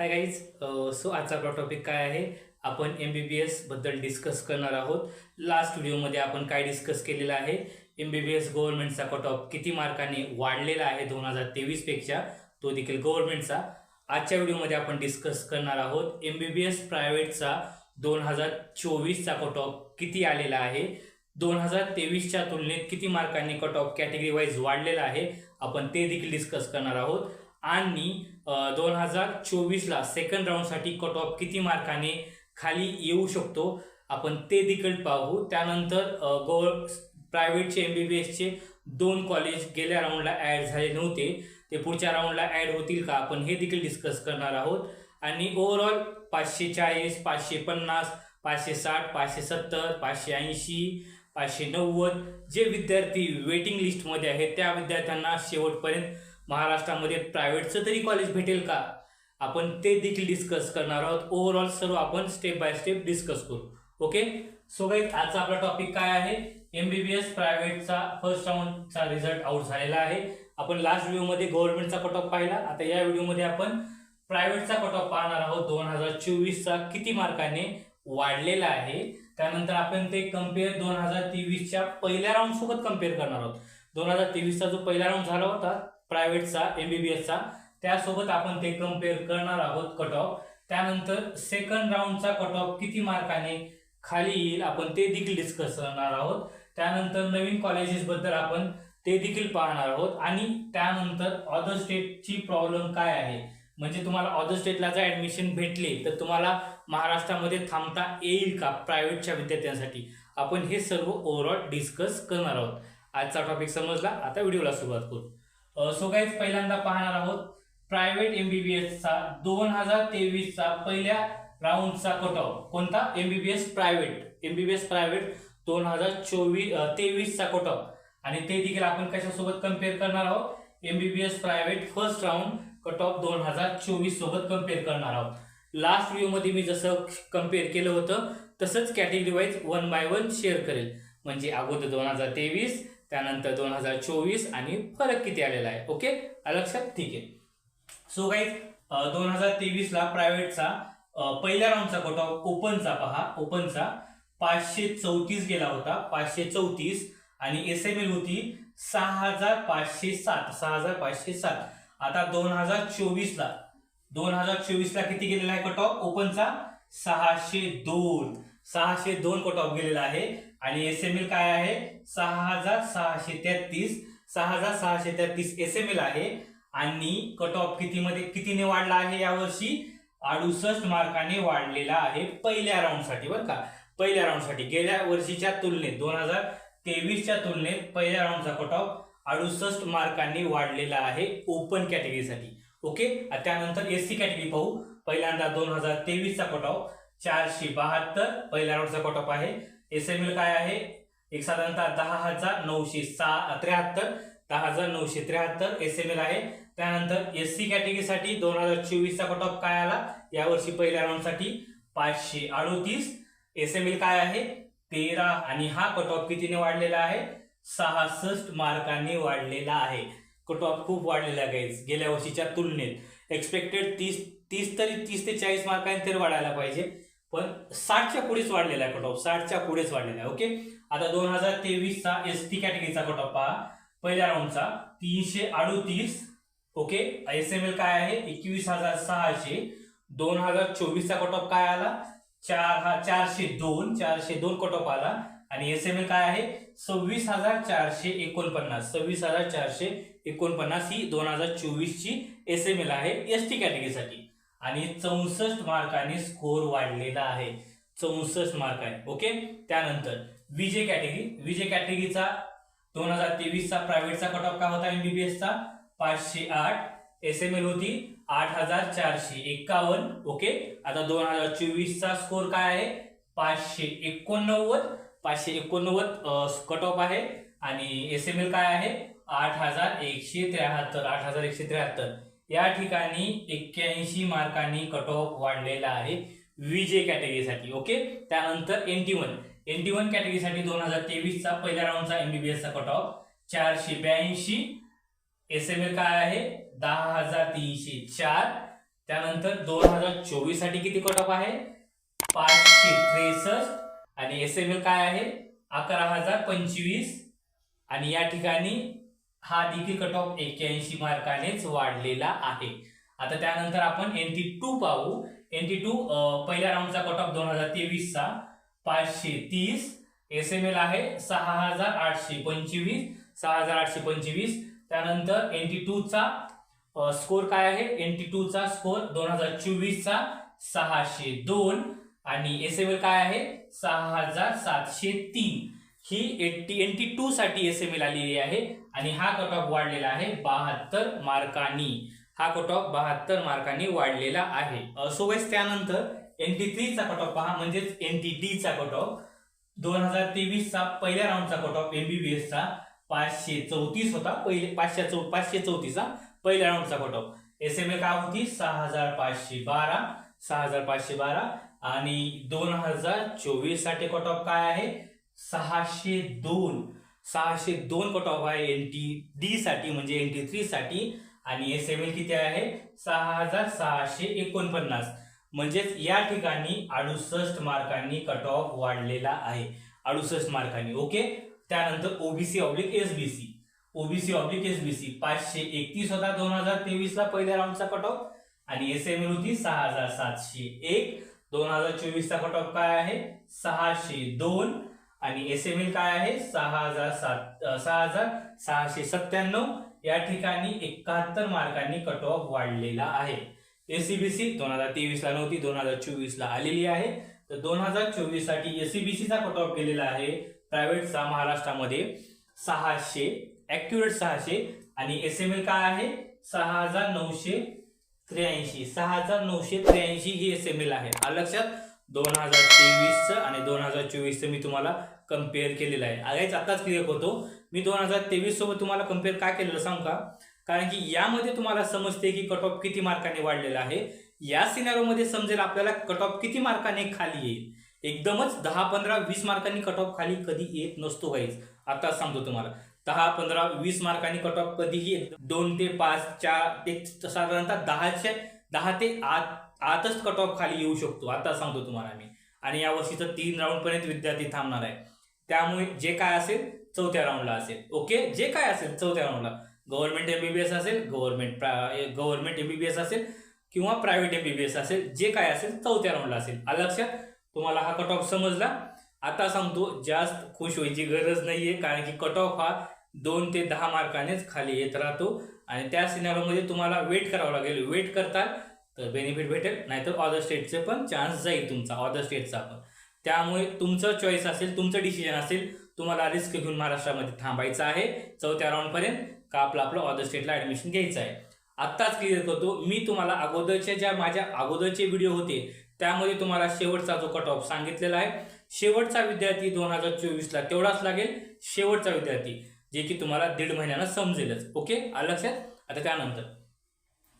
Hi guys so आजचा आपला topic काय आहे? आपण एम बी बी एसबद्दल डिस्कस करणार आहोत. लास्ट व्हिडिओमध्ये आपण काय डिस्कस केलेलं आहे? एम बी बी एस गव्हर्नमेंटचा कट ऑफ किती मार्काने वाढलेला आहे दोन हजार तेवीसपेक्षा तो देखील गव्हर्नमेंटचा आजच्या व्हिडिओमध्ये आपण डिस्कस करणार आहोत एम बी बी एस प्रायव्हेटचा दोन हजार चोवीसचा कट ऑफ किती आलेला आहे? दोन हजार तेवीसच्या तुलनेत किती मार्कांनी कट ऑफ कॅटेगरी वाईज वाढलेला आहे? आपण ते देखील डिस्कस करणार आहोत. आणि दोन हजार चोवीसला सेकंड राऊंडसाठी कट ऑफ किती मार्काने खाली येऊ शकतो आपण ते देखील पाहू. त्यानंतर गव्हर प्रायव्हेटचे एम बी बी एसचे दोन कॉलेज गेल्या राऊंडला ॲड झाले नव्हते. ते पुढच्या राऊंडला ॲड होतील का आपण हे देखील डिस्कस करणार आहोत. आणि ओव्हरऑल पाचशे चाळीस पाचशे पन्नास पाचशे साठ पाचशे सत्तर पाचशे ऐंशी पाचशे नव्वद जे विद्यार्थी वेटिंग लिस्टमध्ये आहेत त्या विद्यार्थ्यांना शेवटपर्यंत महाराष्ट्रामध्ये प्रायव्हेटचं तरी कॉलेज भेटेल का? आपण ते देखील डिस्कस करणार आहोत. ओव्हरऑल सर्व आपण स्टेप बाय स्टेप डिस्कस करू. ओके सो गाईज आजचा आपला टॉपिक काय आहे? एम बी बी एस प्रायव्हेटचा फर्स्ट राऊंडचा रिझल्ट आउट झालेला आहे. आपण लास्ट व्हिडिओमध्ये गव्हर्नमेंटचा कट ऑफ पाहिला. आता या व्हिडिओमध्ये आपण प्रायव्हेटचा कट ऑफ पाहणार आहोत. दोन हजार चोवीसचा किती मार्काने वाढलेला आहे? त्यानंतर आपण ते कंपेअर दोन हजार तेवीसच्या पहिल्या राऊंड सोबत कंपेअर करणार आहोत. दोन हजार तेवीसचा जो पहिला राऊंड झाला होता प्रायव्हेटचा एमबीबीएसचा त्यासोबत आपण ते कंपेअर करणार आहोत कट ऑफ त्यानंतर सेकंड राऊंडचा कट ऑफ किती मार्काने खाली येईल आपण ते देखील डिस्कस करणार आहोत. त्यानंतर नवीन कॉलेजेसबद्दल आपण ते देखील पाहणार आहोत. आणि त्यानंतर अदर स्टेटची प्रॉब्लेम काय आहे? म्हणजे तुम्हाला अदर स्टेटला जर ऍडमिशन भेटले तर तुम्हाला महाराष्ट्रामध्ये थांबता येईल का प्रायव्हेटच्या विद्यार्थ्यांसाठी? आपण हे सर्व ओव्हरऑल डिस्कस करणार आहोत. आजचा टॉपिक समजला? आता व्हिडिओला सुरुवात करू. सो गाईज पहिल्यांदा पाहणार आहोत प्रायव्हेट एमबीबीएसचा दोन हजार तेवीसचा पहिल्या राऊंडचा कट ऑफ कोणता एमबीबीएस प्रायव्हेट एमबीबीएस प्रायव्हेट दोन हजार चोवीस तेवीसचा कट ऑफ आणि ते देखील आपण कशासोबत कंपेअर करणार आहोत? MBBS private first round cut off दोन हजार चोवीस सोबत कंपेअर करणार आहोत. लास्ट व्हिडिओमध्ये मी जसं कंपेअर केलं होतं तसंच category wise one by one share करेल. म्हणजे अगोदर दोन हजार तेवीस त्यानंतर दोन हजार चोवीस आणि फरक किती आलेला आहे? ओके लक्षात ठीक आहे. सो काही दोन हजार तेवीसला प्रायव्हेटचा पहिल्या राऊंडचा कट ऑफ ओपनचा पहा. ओपनचा पाचशे चौतीस गेला होता. पाचशे चौतीस आणि एस एम एल होती सहा हजार पाचशे सात. सहा हजार पाचशे सात. आता दोन हजार चोवीसला दोन हजार चोवीसला किती गेलेला आहे? कट ऑफ ओपनचा सहाशे दोन. सहाशे दोन कट ऑफ गेलेला आहे. आणि एस एम एल काय आहे? सहा हजार सहाशे तेहतीस. सहा हजार सहाशे तेहतीस एस एम एल आहे. आणि कट ऑफ कितीमध्ये कितीने वाढला आहे यावर्षी अडुसष्ट मार्काने वाढलेला आहे पहिल्या राऊंडसाठी बरं का. पहिल्या राऊंडसाठी गेल्या वर्षीच्या तुलनेत दोन हजार तेवीसच्या तुलनेत पहिल्या राऊंडचा कट ऑफ अडुसष्ट मार्कांनी वाढलेला आहे ओपन कॅटेगरीसाठी ओके त्यानंतर एस सी कॅटेगरी पाहू. पहिल्यांदा दोन हजार तेवीसचा कट ऑफ चारशे बहात्तर. पहिल्या राऊंडचा कट ऑफ आहे. एस एम एल काय आहे? एक साधारणतः दहा हजार नऊशे सा त्र्याहत्तर दहा हजार नऊशे त्र्याहत्तर एस एम एल आहे. त्यानंतर एस सी कॅटेगरीसाठी दोन हजार चोवीसचा कट ऑफ काय आला? यावर्षी पहिल्या राऊंडसाठी पाचशे अडोतीस. एस एम एल काय आहे? तेरा. आणि हा कट ऑफ कितीने वाढलेला आहे? सहासष्ट मार्कांनी वाढलेला आहे. कट ऑफ खूप वाढलेला आहे गेल्या वर्षीच्या तुलनेत. एक्सपेक्टेड तीस तीस तरी तीस ते चाळीस मार्कांनी तरी वाढायला पाहिजे. पण साठच्या पुढेच वाढलेला आहे कट ऑफ साठच्या पुढेच वाढलेला आहे ओके आता दोन हजार तेवीसचा एस टी कॅटेगरीचा कट ऑफ पहा. पहिल्या राऊंडचा तीनशे अडुतीस ओके एस एम एल काय आहे? एकवीस हजार सहाशे. दोन हजार चोवीसचा कट ऑफ काय आला? चार हा चारशे दोन चारशे दोन कट ऑफ आला. आणि एस एम एल काय आहे? सव्वीस हजार चारशे एकोणपन्नास. सव्वीस हजार चारशे एकोणपन्नास ही दोन हजार चोवीसची एस एम एल आहे एस टी कॅटेगरीसाठी आणि चौसष्ट मार्काने स्कोर वाढलेला आहे. चौसष्ट मार्क आहे. ओके? त्यानंतर विजे कॅटेगरी विजे कॅटेगरीचा दोन हजार तेवीसचा प्रायव्हेटचा कट ऑफ काय होता? एमबीबीएसचा पाचशे आठ. एस एम एल होती आठ हजार चारशे एक्कावन्न ओके? आता दोन हजार चोवीसचा स्कोर काय आहे? पाचशे एकोणनव्वद. पाचशे एकोणनव्वद कट ऑफ आहे. आणि एस एम एल काय आहे? आठ हजार एकशे त्र्याहत्तर. आठ हजार एकशे त्र्याहत्तर. या ठिकाणी एक्क्याऐंशी मार्कांनी कट ऑफ वाढलेला आहे. विजे कॅटेगरीसाठी ओके त्यानंतर N T one N T one कॅटेगरीसाठी दोन हजार तेवीसचा पहिल्या राऊंडचा एमबीबीएसचा कट ऑफ चारशे ब्याऐंशी. एस एम एल काय आहे? दहा हजार तीनशे चार. त्यानंतर दोन हजार चोवीससाठी किती कट ऑफ आहे? पाचशे त्रेसष्ट. आणि एस एम एल काय आहे? अकरा हजार पंचवीस. आणि या ठिकाणी हा देखील कट ऑफ एक्क्याऐंशी मार्कानेच वाढलेला आहे. आता त्यानंतर आपण एन टी टू पाहू. एन टी टू पहिल्या राऊंडचा कट ऑफ दोन हजार तेवीसचा. पाचशे तीस. एस एम एल आहे सहा हजार आठशे पंचवीस. सहा हजार आठशे पंचवीस. त्यानंतर एन टी टूचा स्कोर काय आहे? एन टी टूचा स्कोर दोन हजार चोवीसचा सहाशे दोन. आणि एस एम एल काय आहे? सहा हजार सातशे तीन. ही एटी एन टी टू साठी एस एम एल आलेली आहे. आणि हा कट ऑफ वाढलेला आहे बहात्तर मार्कांनी. हा कट ऑफ बहात्तर मार्कांनी वाढलेला आहे. सो त्यानंतर एन टी थ्रीचा कट ऑफ पहा म्हणजेच एन टी डीचा कट ऑफ. दोन हजार तेवीसचा पहिल्या राऊंडचा कट ऑफ एमबीबीएसचा पाचशे चौतीस होता. पहिले पाचशे चौ पाचशे चौतीसचा पहिल्या राऊंडचा cut off. S M A काय होती? सहा हजार पाचशे बारा सहा हजार पाचशे बारा. आणि दोन हजार चोवीससाठी कट ऑफ काय आहे? सहाशे दोन. सहाशे दोन कट ऑफ आहे एन टी डी साठी म्हणजे एन टी थ्री साठी. आणि एस एम एल किती आहे? सहा हजार सहाशे एकोणपन्नास. म्हणजेच या ठिकाणी अडुसष्ट मार्कांनी कट ऑफ वाढलेला आहे. अडुसष्ट मार्कांनी ओके? त्यानंतर OBC oblique SBC OBC oblique SBC पाचशे एकतीस होता दोन हजार तेवीस ला पहिल्या राऊंडचा कट ऑफ. आणि एस एम एल होती सहा हजार सातशे एक. दोन हजार चोवीसचा कट ऑफ काय आहे? सहाशे दोन. आणि एस एम एल काय आहे? सहा हजार सात सहा हजार सहाशे सत्त्याण्णव. या ठिकाणी एकाहत्तर मार्कांनी कट ऑफ वाढलेला आहे. एसीबीसी दोन हजार तेवीस ला नव्हती दोन हजार चोवीस ला आलेली आहे. तर दोन हजार चोवीससाठी एसीबीसीचा कट ऑफ गेलेला आहे. प्रायव्हेटचा महाराष्ट्रामध्ये सहाशे ॲक्युरेट सहाशे. आणि एस एम एल काय आहे? सहा हजार नऊशे त्र्याऐंशी. सहा हजार नऊशे त्र्याऐंशी ही एस एम एल आहे. लक्षात दोन हजार तेवीसचं आणि दोन हजार चोवीसचं मी तुम्हाला कंपेअर केलेलं आहे. आगायच आताच क्लिअर होतो. मी दोन हजार तेवीस सोबत तुम्हाला कंपेअर काय केलेलं सांग का? कारण की यामध्ये तुम्हाला समजते की कट ऑफ किती मार्काने वाढलेला आहे. या सिनेरोमध्ये समजेल आपल्याला कट ऑफ किती मार्काने खाली येईल. एकदमच दहा पंधरा वीस मार्कांनी कट ऑफ खाली कधी येत नसतो काहीच आता सांगतो तुम्हाला. दहा पंधरा वीस मार्कांनी कट ऑफ कधीही दोन ते पाच चार एक साधारणतः दहाच्या दहा ते आत आतच कट ऑफ खाली येऊ शकतो. आता सांगतो तुम्हाला मी. आणि या वर्षीचं तीन राऊंडपर्यंत विद्यार्थी थांबणार आहे. त्यामुळे जे काय असेल चौथ्या राऊंडला असेल. ओके जे काय असेल चौथ्या राऊंडला गव्हर्नमेंट एमबीबीएस असेल गव्हर्नमेंट गव्हर्नमेंट एमबीबीएस असेल किंवा प्रायव्हेट एमबीबीएस असेल जे काय असेल चौथ्या राऊंडला असेल. आलं लक्षात? तुम्हाला हा कट ऑफ समजला? आता सांगतो जास्त खुश व्हायची गरज नाहीये कारण की कट ऑफ हा दोन ते दहा मार्कानेच खाली येत राहतो. आणि त्या सिनेमामध्ये तुम्हाला वेट करावं लागेल. वेट करता तर बेनिफिट भेटेल नाहीतर अदर स्टेटचे पण चान्स जाईल तुमचा अदर स्टेटचा पण. त्यामुळे तुमचं चॉईस असेल तुमचं डिसिजन असेल तुम्हाला रिस्क घेऊन महाराष्ट्रामध्ये थांबायचं आहे. चौथ्या राऊंडपर्यंत का आपलं आपलं अदर स्टेटला ॲडमिशन घ्यायचं आहे. आत्ताच क्लिअर करतो मी तुम्हाला अगोदरच्या ज्या माझ्या अगोदरचे व्हिडिओ होते त्यामध्ये तुम्हाला शेवटचा जो कट ऑफ सांगितलेला आहे. शेवटचा विद्यार्थी दोन हजार चोवीसला तेवढाच लागेल. शेवटचा विद्यार्थी. जे की तुम्हाला दीड महिन्यानं समजेलच. ओके? आलं लक्षात? आता त्यानंतर.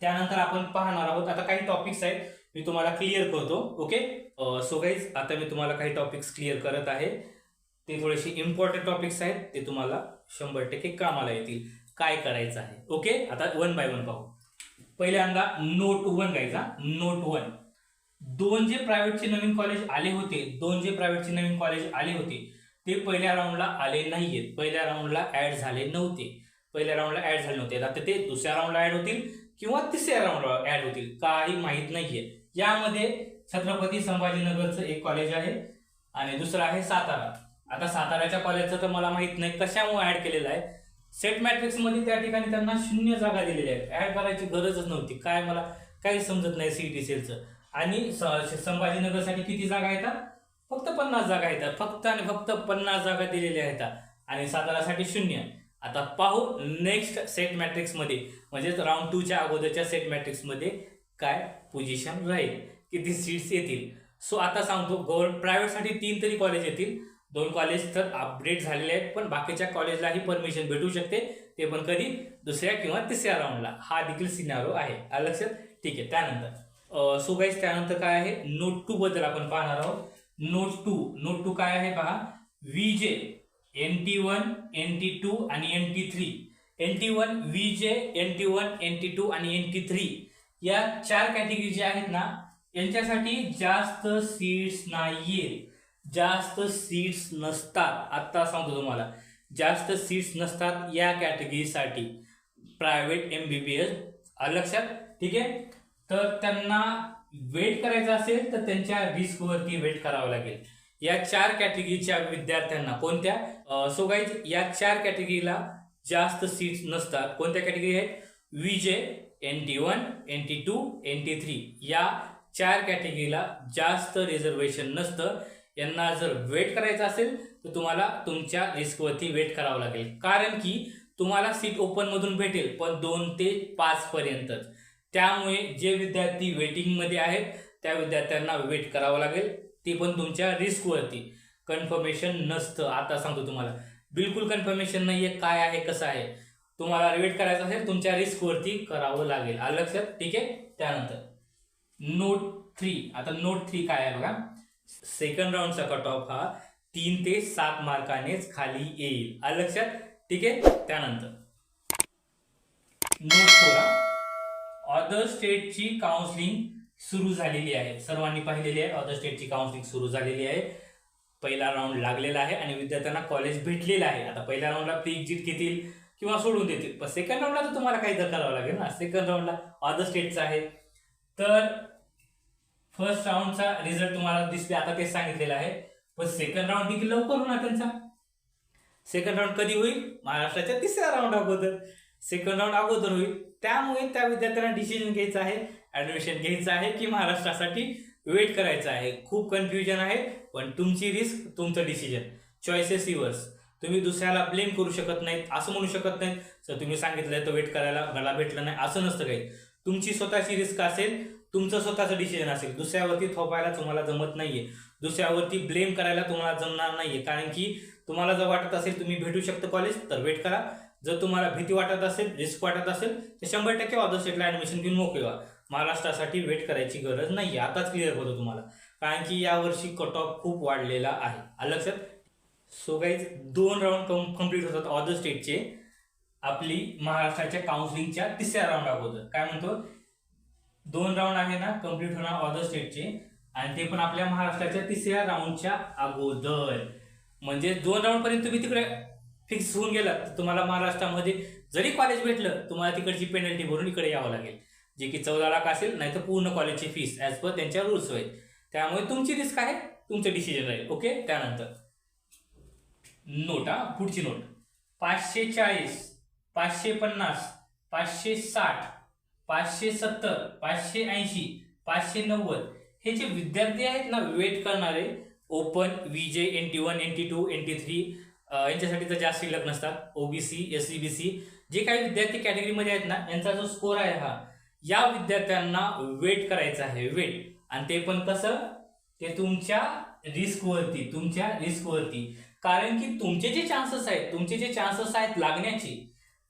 त्यानंतर आपण पाहणार आहोत आता काही टॉपिक्स आहेत मी तुम्हाला क्लिअर करतो ओके? सो गाईज आता मी तुम्हाला काही टॉपिक्स क्लिअर करत आहे. ते थोडेसे इम्पॉर्टंट टॉपिक्स आहेत ते तुम्हाला शंभर टक्के कामाला येतील. काय करायचं आहे ओके? आता वन बाय वन पाहू. पहिल्यांदा नोट वन गायचा नोट वन दोन जे प्रायव्हेटचे नवीन कॉलेज आले होते दोन जे प्रायव्हेटचे नवीन कॉलेज आले होते ते पहिल्या राऊंडला आले नाहीयेत. पहिल्या राऊंडला ऍड झाले नव्हते. पहिल्या राऊंडला ऍड झाले नव्हते. आता ते दुसऱ्या राऊंडला ऍड होतील किंवा तिसऱ्या राऊंडला ऍड होतील. काही माहीत नाहीये. यामध्ये छत्रपती संभाजीनगरचं एक कॉलेज आहे आणि दुसरं आहे सातारा. आता साताऱ्याच्या कॉलेजचं तर मला माहीत नाही कशामुळे ऍड केलेलं आहे. सेट मॅट्रिक्समध्ये त्या ठिकाणी त्यांना शून्य जागा दिलेल्या आहेत. ऍड करायची गरजच नव्हती. काय मला काही समजत नाही सीईटी सेलचं आणि संभाजीनगरसाठी किती जागा येतात फक्त पन्नास जागा आहेत फक्त आणि फक्त पन्नास जागा दिलेल्या आहेत. आणि सातारासाठी शून्य. आता पाहू नेक्स्ट सेट मॅट्रिक्समध्ये म्हणजेच राऊंड टूच्या अगोदरच्या सेट मॅट्रिक्समध्ये काय पोझिशन राहील? किती सीट्स येतील? सो आता सांगतो गव्हर्न प्रायव्हेटसाठी तीन तरी कॉलेज येतील. दोन कॉलेज तर अपडेट झालेले आहेत पण बाकीच्या कॉलेजलाही परमिशन भेटू शकते. ते पण कधी? दुसऱ्या किंवा तिसऱ्या राऊंडला हा देखील सिनारो आहे. लक्षात? ठीक आहे. त्यानंतर सो गाईज त्यानंतर काय आहे? नोट टू बद्दल आपण पाहणार आहोत. नोट टू नोट टू काय आहे पहा V J N T one N T two आणि N T three N T one V J N T one N T two आणि एन टी थ्री या चार कॅटेगरी ज्या आहेत ना यांच्यासाठी जास्त सीट्स नाहीये. जास्त सीट्स नसतात. आत्ता सांगतो तुम्हाला. जास्त सीट्स नसतात या कॅटेगरीसाठी private M B B S लक्षात? ठीक आहे? तर त्यांना वेट करायचं असेल तर त्यांच्या रिस्कवरती वेट करावं लागेल. या चार कॅटेगरीच्या विद्यार्थ्यांना कोणत्या? सो गाईज या चार कॅटेगरीला जास्त सीट्स नसतात. कोणत्या कॅटेगरी आहेत? VJ N T one N T two N T three या चार कॅटेगरीला जास्त रिझर्वेशन नसतं. यांना जर वेट करायचं असेल तर तुम्हाला तुमच्या रिस्कवरती वेट करावं लागेल. कारण की तुम्हाला सीट ओपनमधून भेटेल पण दोन ते पाचपर्यंतच त्यामुळे जे विद्यार्थी वेटिंगमध्ये आहेत त्या विद्यार्थ्यांना वेट करावं लागेल. ते पण तुमच्या रिस्कवरती कन्फर्मेशन नसतं. आता सांगतो तुम्हाला. बिलकुल कन्फर्मेशन नाही आहे काय आहे कसं आहे. तुम्हाला वेट करायचं असेल तुमच्या रिस्कवरती करावं लागेल. आलं लक्षात? ठीक आहे? त्यानंतर. नोट थ्री आता नोट थ्री काय आहे बघा. सेकंड राऊंडचा कट ऑफ हा तीन ते सात मार्कानेच खाली येईल. आलं लक्षात? ठीक आहे? त्यानंतर. नोट फोर अदर स्टेटची काउन्सिलिंग सुरू झालेली आहे. सर्वांनी पाहिलेली आहे अदर स्टेटची काउन्सिलिंग सुरू झालेली आहे. पहिला राऊंड लागलेला आहे आणि विद्यार्थ्यांना कॉलेज भेटलेलं आहे. आता पहिल्या राऊंडला प्री एक्झिट घेतील किंवा सोडून देतील. पण सेकंड राऊंडला तर तुम्हाला काही तर करावं लागेल ना. सेकंड राऊंडला अदर स्टेटचा आहे. तर फर्स्ट राऊंडचा रिझल्ट तुम्हाला दिसले आता ते सांगितलेलं आहे. पण सेकंड राऊंड देखील लवकर होणार त्यांचा. सेकंड राऊंड कधी होईल? महाराष्ट्राच्या तिसऱ्या राऊंड अगोदर. सेकंड राऊंड अगोदर होईल. त्यामुळे त्या विद्यार्थ्यांना डिसिजन घ्यायचं आहे ऍडमिशन घ्यायचं आहे की महाराष्ट्रासाठी वेट करायचं आहे. खूप कन्फ्युजन आहे पण तुमची रिस्क तुमचं डिसिजन चॉईसेस युअर्स तुम्ही दुसऱ्याला ब्लेम करू शकत नाहीत असं म्हणू शकत नाहीत. सर तुम्ही सांगितलंय तर वेट करायला मला भेटलं नाही असं नसतं काही. तुमची स्वतःची रिस्क असेल तुमचं स्वतःचं डिसिजन असेल. दुसऱ्यावरती थोपायला तुम्हाला जमत नाहीये. दुसऱ्यावरती ब्लेम करायला तुम्हाला जमणार नाहीये. कारण की तुम्हाला जर वाटत असेल तुम्ही भेटू शकता कॉलेज तर वेट करा. जर तुम्हाला भीती वाटत असेल रिस्क वाटत असेल तर शंभर टक्के ऑदर स्टेटला ॲडमिशन घेऊन मोकळे. व्हा महाराष्ट्रासाठी वेट करायची गरज नाही आताच क्लिअर होतं तुम्हाला. कारण की यावर्षी कट ऑफ खूप वाढलेला आहे. आलं लक्षात? सो गाईज दोन राऊंड कम कंप्लीट होतात ऑदर स्टेटचे आपली महाराष्ट्राच्या काउन्सिलिंगच्या तिसऱ्या राऊंड अगोदर. काय म्हणतो? दोन राऊंड आहे ना कंप्लीट होणार ऑदर स्टेटचे आणि ते पण आपल्या महाराष्ट्राच्या तिसऱ्या राऊंडच्या अगोदर. म्हणजे दोन राऊंडपर्यंत तुम्ही तिकडे फिक्स होऊन गेलात. तर तुम्हाला महाराष्ट्रामध्ये जरी कॉलेज भेटलं तुम्हाला तिकडची पेनल्टी भरून इकडे यावं लागेल. जे की चौदा लाख असेल नाही तर पूर्ण कॉलेजची फीस ॲज पर त्यांच्या रूल्स होईल त्यामुळे तुमची रिस्क आहे तुमचं डिसिजन राहील. ओके त्यानंतर. नोट हा पुढची नोट. पाचशे चाळीस पाचशे पन्नास पाचशे साठ पाचशे सत्तर पाचशे ऐंशी पाचशे नव्वद. हे जे विद्यार्थी आहेत ना वेट करणारे open VJ N T one N T two N T three यांच्यासाठी तर जास्त शिल्लक नसतात. OBC S C B C जे काही विद्यार्थी कॅटेगरीमध्ये आहेत ना यांचा जो स्कोर आहे हा या विद्यार्थ्यांना वेट करायचा आहे वेट आणि ते पण कसं? ते तुमच्या रिस्कवरती तुमच्या रिस्कवरती कारण की तुमचे जे चान्सेस आहेत तुमचे जे चान्सेस आहेत लागण्याचे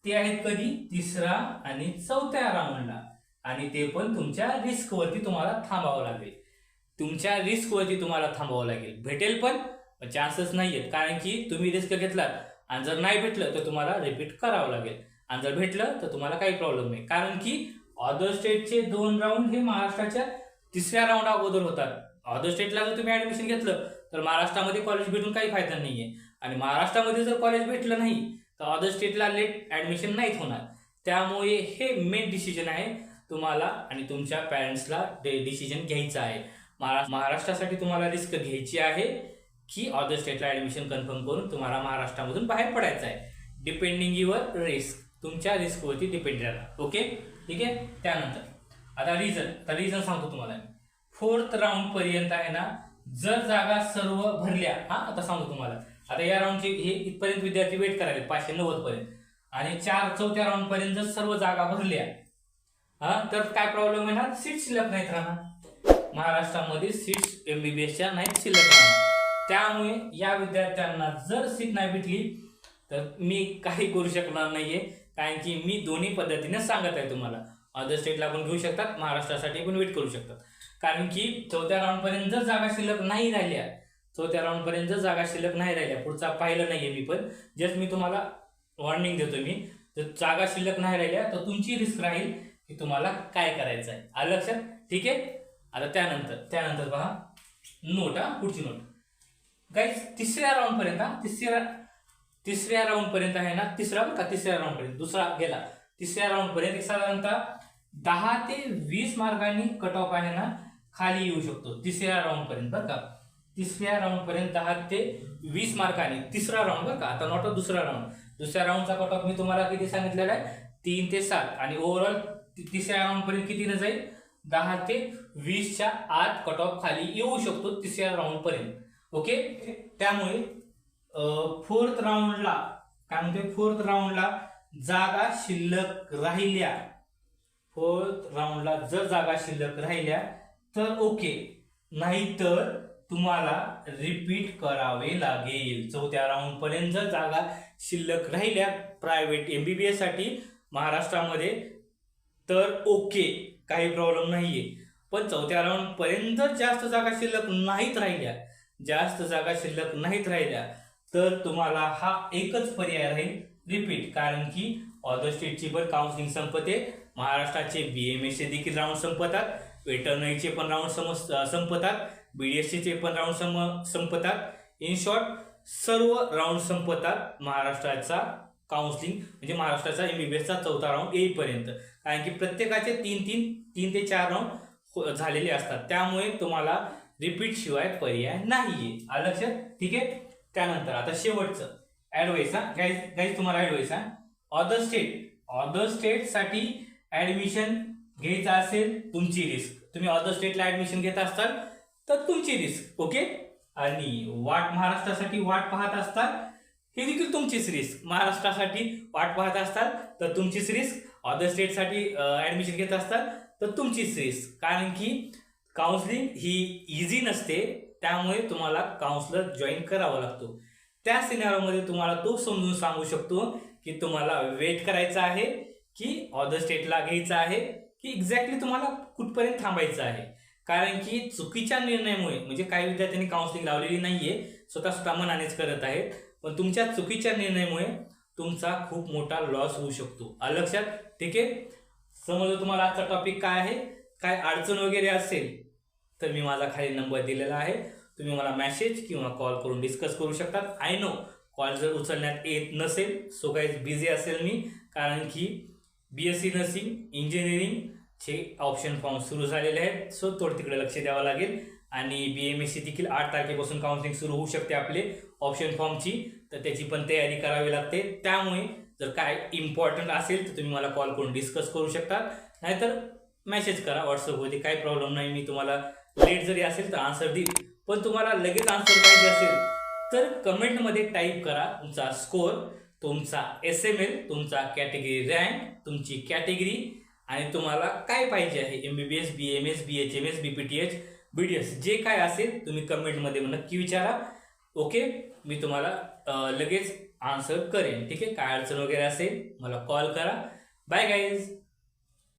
ते आहेत कधी? तिसरा आणि चौथ्या राऊंडला आणि ते पण तुमच्या रिस्कवरती तुम्हाला थांबावं लागेल. तुमच्या रिस्कवरती तुम्हाला थांबावं लागेल. भेटेल पण चान्सेस नाही आहेत कारण की तुम्ही रिस्क घेतलात आणि जर नाही भेटलं तर तुम्हाला रिपीट करावं लागेल. आणि जर भेटलं तर तुम्हाला काही प्रॉब्लेम नाही. कारण की अदर स्टेटचे दोन राऊंड हे महाराष्ट्राच्या तिसऱ्या राऊंड अगोदर होतात. अदर स्टेटला जर तुम्ही ऍडमिशन घेतलं तर महाराष्ट्रामध्ये कॉलेज भेटून काही फायदा नाही आहे आणि महाराष्ट्रामध्ये जर कॉलेज भेटलं नाही तर अदर स्टेटला लेट ऍडमिशन नाहीच होणार. त्यामुळे हे मेन डिसिजन आहे तुम्हाला आणि तुमच्या पॅरेंट्सला डिसिजन घ्यायचं आहे. महाराष्ट्रासाठी तुम्हाला रिस्क घ्यायची आहे की अदर स्टेटला ऍडमिशन कन्फर्म करून तुम्हाला महाराष्ट्रामधून बाहेर पडायचं आहे. डिपेंडिंग युअर रिस्क तुमच्या रिस्कवरती डिपेंड राहणार. ओके ठीक आहे? त्यानंतर. आता रिझन तर रिझन सांगतो तुम्हाला फोर्थ राऊंड पर्यंत आहे ना जर जागा सर्व भरल्या हा आता सांगतो तुम्हाला. आता या राऊंडचे हे इथपर्यंत विद्यार्थी वेट करायला पाचशे नव्वद पर्यंत. आणि चार चौथ्या राऊंड पर्यंत जर सर्व जागा भरल्या हा तर काय प्रॉब्लेम येणार? सीट शिल्लक नाहीत राहणार. महाराष्ट्रामध्ये सीट्स एमबीबीएसच्या नाहीत शिल्लक राहणार. त्यामुळे या विद्यार्थ्यांना जर सीट नाही भेटली तर मी काही करू शकणार नाहीये. कारण की मी दोन्ही पद्धतीने सांगत आहे तुम्हाला. अदर स्टेटला पण घेऊ शकतात महाराष्ट्रासाठी पण वेट करू शकतात. कारण की चौथ्या राऊंडपर्यंत जर जागा शिल्लक नाही राहिल्या चौथ्या राऊंडपर्यंत जर जागा शिल्लक नाही राहिल्या पुढचा पाहिलं नाहीये मी पण. जस्ट मी तुम्हाला वॉर्निंग देतो मी. जर जागा शिल्लक नाही राहिल्या तर तुमची रिस्क राहील की तुम्हाला काय करायचं आहे आलं लक्षात? ठीक आहे? आता त्यानंतर त्यानंतर पहा नोट हा पुढची नोट. काही तिसऱ्या राऊंड पर्यंत तिसऱ्या तिसऱ्या राऊंड पर्यंत आहे ना तिसरा बरं का तिसऱ्या राऊंड पर्यंत. दुसरा गेला. तिसऱ्या राऊंड पर्यंत एक साधारणतः दहा ते वीस मार्गांनी कट ऑफ आहे ना खाली येऊ शकतो. तिसऱ्या राऊंड पर्यंत बरं का. तिसऱ्या राऊंड पर्यंत दहा ते वीस मार्कांनी तिसरा राऊंड बरं का. आता नॉट ऑफ दुसरा राऊंड दुसऱ्या राऊंडचा कट ऑफ मी तुम्हाला किती सांगितलेला आहे? तीन ते सात. आणि ओव्हरऑल तिसऱ्या राऊंड पर्यंत कितीनं जाईल? दहा ते वीसच्या आत कट ऑफ खाली येऊ शकतो तिसऱ्या राऊंड पर्यंत. ओके त्यामुळे फोर्थ राऊंडला काय म्हणते फोर्थ राऊंडला जागा शिल्लक राहिल्या. फोर्थ राऊंडला जर जागा शिल्लक राहिल्या तर ओके नाहीतर तुम्हाला रिपीट करावे लागेल. चौथ्या राऊंड पर्यंत जर जागा शिल्लक राहिल्या प्रायव्हेट एमबीबीएससाठी महाराष्ट्रामध्ये तर ओके काही प्रॉब्लेम नाही आहे पण चौथ्या राऊंडपर्यंत जास्त जागा शिल्लक नाहीत राहिल्या. जास्त जागा शिल्लक नाहीत राहिल्या. तर तुम्हाला हा एकच पर्याय राहील रिपीट कारण की ऑदर स्टेटची पण काउन्सिलिंग संपते. महाराष्ट्राचे बी एम एसचे देखील राऊंड संपतात. वेटरनरीचे पण राऊंड सम संपतात. बी डी एस सीचे पण राऊंड सम संपतात. इन शॉर्ट सर्व राऊंड संपतात महाराष्ट्राचा काउन्सिलिंग म्हणजे महाराष्ट्राचा एम बी बी एसचा चौथा राऊंड येईपर्यंत. कारण की प्रत्येकाचे तीन तीन तीन ते चार राऊंड हो- झालेले असतात. त्यामुळे तुम्हाला रिपीट शिवाय पर्याय नाहीये. आलं लक्षात? ठीक आहे? त्यानंतर आता शेवटचं. ऍडवाइस हा? गाईज गाईज तुम्हाला ऍडवाइस हा? ऑदर स्टेट ऑदर स्टेटसाठी ऍडमिशन घ्यायचं असेल तुमची रिस्क तुम्ही ऑदर स्टेटला ऍडमिशन घेत असाल तर तुमची रिस्क ओके आणि वाट महाराष्ट्रासाठी वाट पाहत असतात हे देखील तुमचीच रिस्क महाराष्ट्रासाठी वाट पाहत असतात तर तुमचीच रिस्क अदर स्टेटसाठी ऍडमिशन घेत असतात तर तुमचीच रिस्क कारण की काउन्सिलिंग ही इझी नसते त्यामुळे तुम्हाला काउन्सलर जॉईन करावा लागतो. त्या सिनेरोमध्ये तुम्हाला तो समजून सांगू शकतो की तुम्हाला वेट करायचं आहे की ऑदर स्टेटला घ्यायचं आहे की एक्झॅक्टली तुम्हाला कुठपर्यंत थांबायचं आहे. कारण की चुकीच्या निर्णयामुळे म्हणजे काही विद्यार्थ्यांनी काउन्सिलिंग लावलेली नाहीये स्वतः स्वतः मनानेच करत आहेत पण तुमच्या चुकीच्या निर्णयामुळे तुमचा खूप मोठा लॉस होऊ शकतो. लक्षात ठीक आहे? समजलं तुम्हाला आजचा टॉपिक काय आहे? काय अडचण वगैरे असेल तर मी माझा खाली नंबर दिलेला आहे. तुम्ही मला मॅसेज किंवा कॉल करून डिस्कस करू शकतात. आय नो कॉल जर उचलण्यात येत नसेल सो काही बिझी असेल मी. कारण की बी एस सी नर्सिंग इंजिनिअरिंगचे ऑप्शन फॉर्म सुरू झालेले आहेत. सो थोडं तिकडे लक्ष द्यावं लागेल. आणि बी एम एस सी देखील आठ तारखेपासून काउन्सिलिंग सुरू होऊ शकते आपले ऑप्शन फॉर्मची तर त्याची पण तयारी करावी लागते. त्यामुळे जर काय इम्पॉर्टंट असेल तर तुम्ही मला कॉल करून डिस्कस करू शकता नाहीतर मेसेज करा व्हॉट्सअपवरती काही प्रॉब्लेम नाही मी तुम्हाला लेट जरी असेल तर आन्सर देईल पण तुम्हाला लगेच आन्सर पाहिजे असेल तर कमेंटमध्ये टाईप करा तुमचा स्कोर तुमचा एस एम एल तुमचा कॅटेगरी रँक तुमची कॅटेगरी आणि तुम्हाला काय पाहिजे आहे? M B B S B M S B H M S B P T H B D S जे काय असेल तुम्ही कमेंटमध्ये नक्की विचारा. ओके मी तुम्हाला लगेच आन्सर करेन. ठीक आहे? काय अडचण वगैरे असेल मला कॉल करा. Bye guys